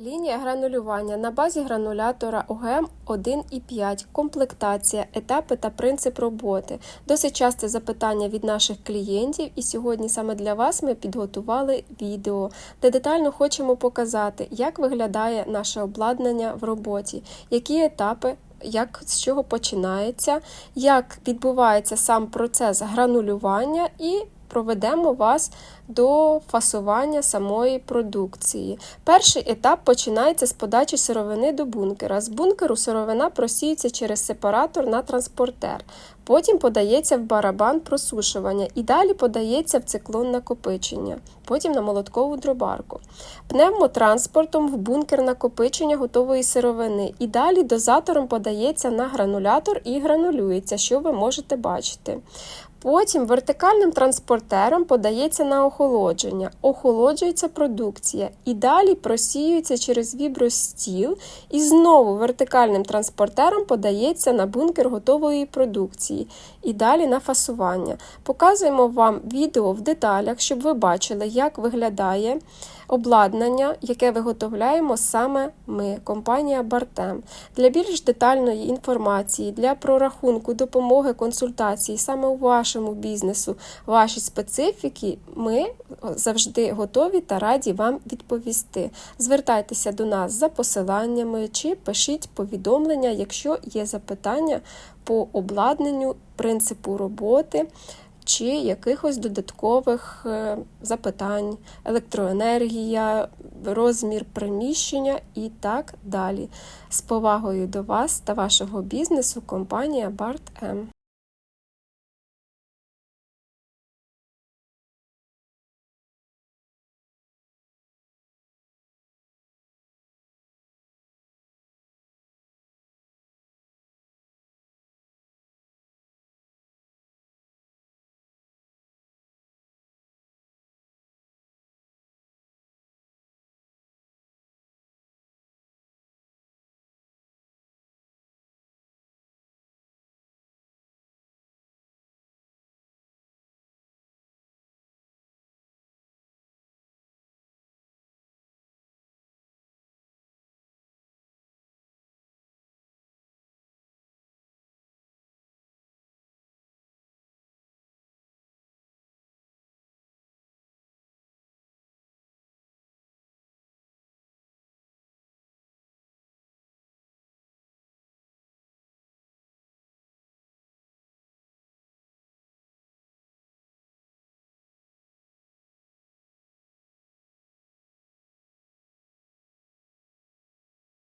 Лінія гранулювання на базі гранулятора ОГМ 1,5, комплектація, етапи та принцип роботи. Досить часте запитання від наших клієнтів, і сьогодні саме для вас ми підготували відео, де детально хочемо показати, як виглядає наше обладнання в роботі, які етапи. Як з чого починається, як відбувається сам процес гранулювання, і проведемо вас до фасування самої продукції. Перший етап починається з подачі сировини до бункера. З бункеру сировина просіюється через сепаратор на транспортер. Потім подається в барабан просушування і далі подається в циклон накопичення, потім на молоткову дробарку. Пневмотранспортом в бункер накопичення готової сировини і далі дозатором подається на гранулятор і гранулюється, що ви можете бачити. Потім вертикальним транспортером подається на охолодження, охолоджується продукція. І далі просіюється через вібростіл і знову вертикальним транспортером подається на бункер готової продукції. І далі на фасування. Показуємо вам відео в деталях, щоб ви бачили, як виглядає обладнання, яке виготовляємо саме ми, компанія Бартем. Для більш детальної інформації, для прорахунку, допомоги, консультації саме у вашому бізнесу, ваші специфіки, ми завжди готові та раді вам відповісти. Звертайтеся до нас за посиланнями чи пишіть повідомлення, якщо є запитання по обладнанню, принципу роботи чи якихось додаткових е, запитань, електроенергія, розмір приміщення і так далі. З повагою до вас та вашого бізнесу компанія М.